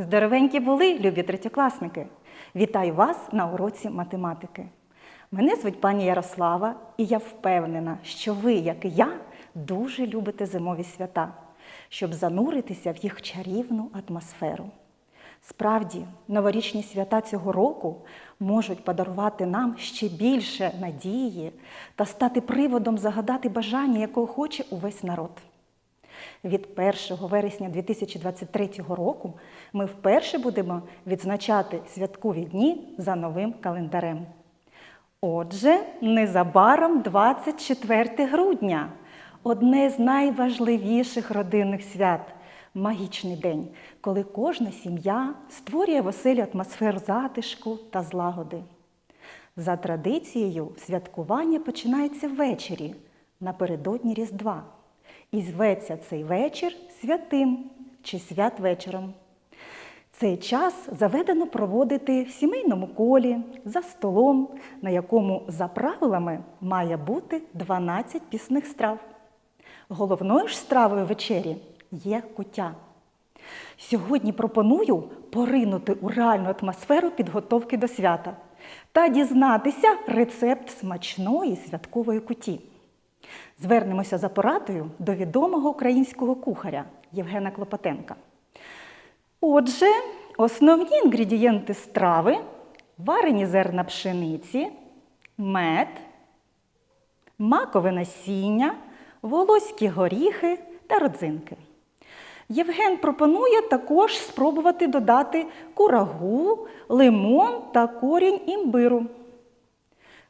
Здоровенькі були, любі третьокласники! Вітаю вас на уроці математики. Мене звуть пані Ярослава, і я впевнена, що ви, як і я, дуже любите зимові свята, щоб зануритися в їх чарівну атмосферу. Справді, новорічні свята цього року можуть подарувати нам ще більше надії та стати приводом загадати бажання, якого хоче увесь народ. Від 1 вересня 2023 року ми вперше будемо відзначати святкові дні за новим календарем. Отже, незабаром 24 грудня одне з найважливіших родинних свят магічний день, коли кожна сім'я створює в оселі атмосферу затишку та злагоди. За традицією, святкування починається ввечері напередодні Різдва. І зветься цей вечір святим чи святвечором. Цей час заведено проводити в сімейному колі за столом, на якому за правилами має бути 12 пісних страв. Головною ж стравою вечері є куття. Сьогодні пропоную поринути у реальну атмосферу підготовки до свята та дізнатися рецепт смачної святкової куті. Звернемося за порадою до відомого українського кухаря Євгена Клопотенка. Отже, основні інгредієнти страви варені зерна пшениці, мед, макове насіння, волоські горіхи та родзинки. Євген пропонує також спробувати додати курагу, лимон та корінь імбиру.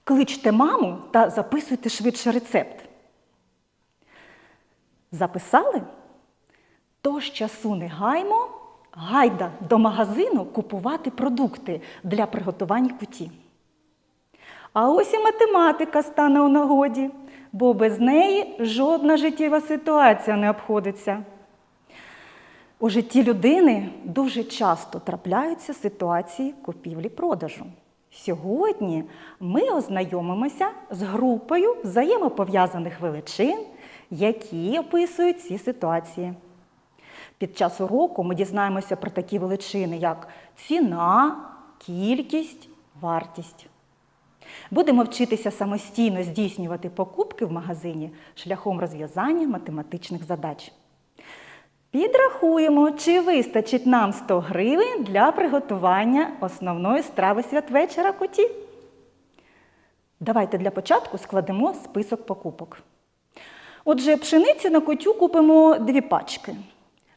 Кличте маму та записуйте швидше рецепт. Записали? Тож часу не гаймо, гайда до магазину купувати продукти для приготування куті. А ось і математика стане у нагоді, бо без неї жодна життєва ситуація не обходиться. У житті людини дуже часто трапляються ситуації купівлі-продажу. Сьогодні ми ознайомимося з групою взаємопов'язаних величин, які описують ці ситуації. Під час уроку ми дізнаємося про такі величини, як ціна, кількість, вартість. Будемо вчитися самостійно здійснювати покупки в магазині шляхом розв'язання математичних задач. Підрахуємо, чи вистачить нам 100 гривень для приготування основної страви святвечора куті. Давайте для початку складемо список покупок. Отже, пшениці на кутю купимо дві пачки,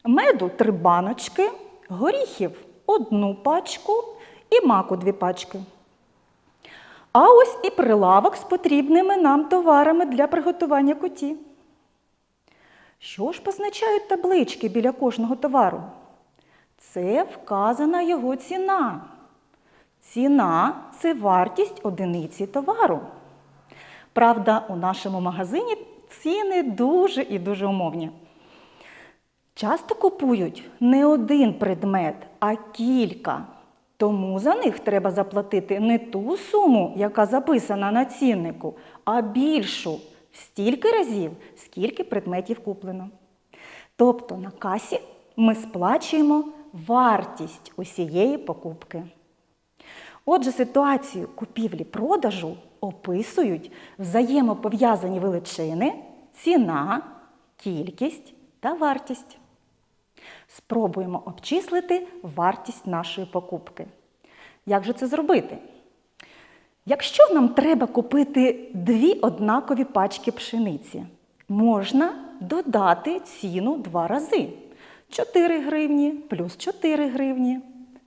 меду три баночки, горіхів одну пачку і маку дві пачки. А ось і прилавок з потрібними нам товарами для приготування куті. Що ж позначають таблички біля кожного товару? Це вказана його ціна. Ціна це вартість одиниці товару. Правда, у нашому магазині ціни дуже і дуже умовні. Часто купують не один предмет, а кілька. Тому за них треба заплатити не ту суму, яка записана на ціннику, а більшу стільки разів, скільки предметів куплено. Тобто на касі ми сплачуємо вартість усієї покупки. Отже, ситуацію купівлі-продажу описують взаємопов'язані величини, ціна, кількість та вартість. Спробуємо обчислити вартість нашої покупки. Як же це зробити? Якщо нам треба купити дві однакові пачки пшениці, можна додати ціну два рази. 4 гривні плюс 4 гривні.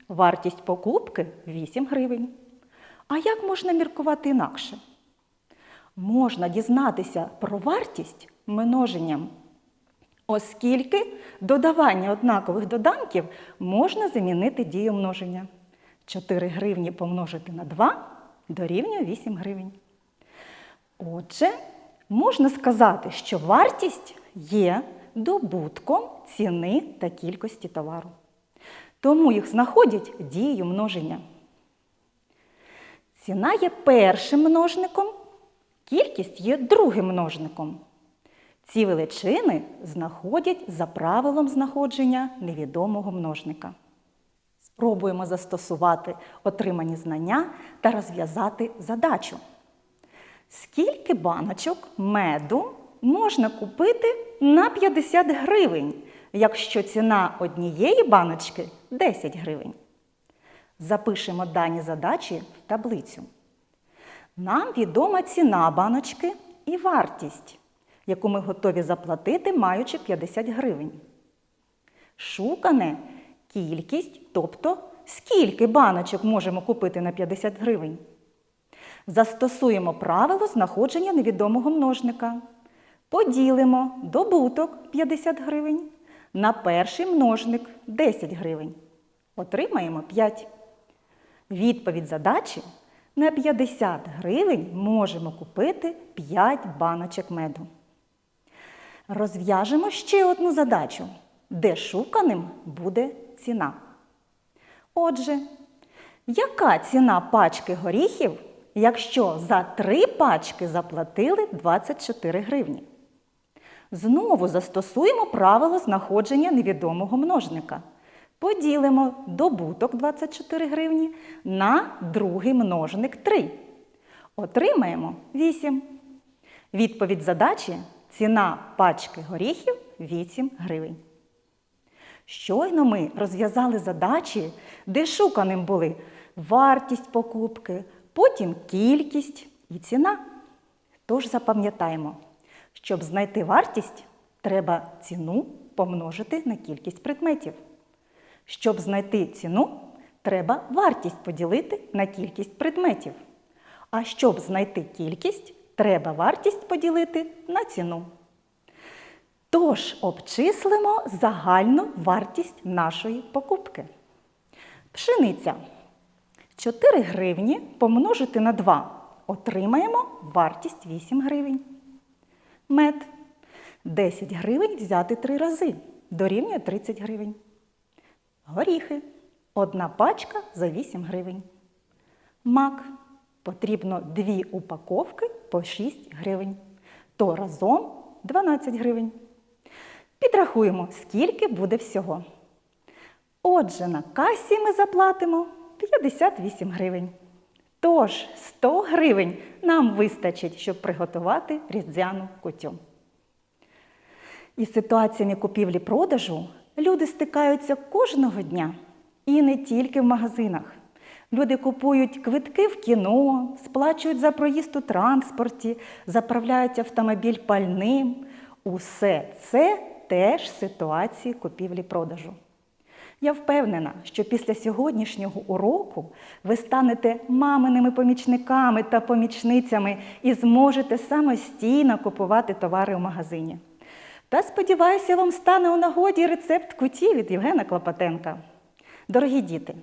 Вартість покупки 8 гривень. А як можна міркувати інакше? Можна дізнатися про вартість множенням, оскільки додавання однакових доданків можна замінити дією множення. 4 гривні помножити на 2 дорівнює 8 гривень. Отже, можна сказати, що вартість є добутком ціни та кількості товару. Тому їх знаходять дією множення. Ціна є першим множником, кількість є другим множником. Ці величини знаходять за правилом знаходження невідомого множника. Спробуємо застосувати отримані знання та розв'язати задачу. Скільки баночок меду можна купити на 50 гривень, якщо ціна однієї баночки 10 гривень? Запишемо дані задачі в таблицю. Нам відома ціна баночки і вартість, яку ми готові заплатити, маючи 50 гривень. Шукане кількість, тобто скільки баночок можемо купити на 50 гривень. Застосуємо правило знаходження невідомого множника. Поділимо добуток 50 гривень на перший множник 10 гривень. Отримаємо 5. Відповідь задачі на 50 гривень можемо купити 5 баночок меду. Розв'яжемо ще одну задачу, де шуканим буде ціна. Отже, яка ціна пачки горіхів, якщо за три пачки заплатили 24 гривні? Знову застосуємо правило знаходження невідомого множника. Поділимо добуток 24 гривні на другий множник 3. Отримаємо 8. Відповідь задачі ціна пачки горіхів 8 гривень. Щойно ми розв'язали задачі, де шуканим були вартість покупки, потім кількість і ціна. Тож запам'ятаємо, щоб знайти вартість, треба ціну помножити на кількість предметів. Щоб знайти ціну, треба вартість поділити на кількість предметів. А щоб знайти кількість, треба вартість поділити на ціну. Тож обчислимо загальну вартість нашої покупки. Пшениця 4 гривні помножити на 2. Отримаємо вартість 8 гривень. Мед 10 гривень взяти 3 рази. Дорівнює 30 гривень. Горіхи. Одна пачка за 8 гривень. Мак. Потрібно 2 упаковки по 6 гривень. То разом 12 гривень. Підрахуємо, скільки буде всього. Отже, на касі ми заплатимо 58 гривень. Тож 100 гривень нам вистачить, щоб приготувати різдвяну кутю. Із ситуаціями купівлі-продажу люди стикаються кожного дня і не тільки в магазинах. Люди купують квитки в кіно, сплачують за проїзд у транспорті, заправляють автомобіль пальним. Усе це теж ситуації купівлі-продажу. Я впевнена, що після сьогоднішнього уроку ви станете маминими помічниками та помічницями і зможете самостійно купувати товари в магазині. Та сподіваюся, вам стане у нагоді рецепт куті від Євгена Клопотенка. Дорогі діти,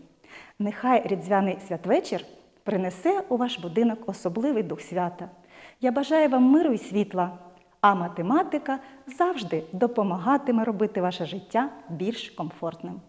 нехай різдвяний святвечір принесе у ваш будинок особливий дух свята. Я бажаю вам миру і світла, а математика завжди допомагатиме робити ваше життя більш комфортним.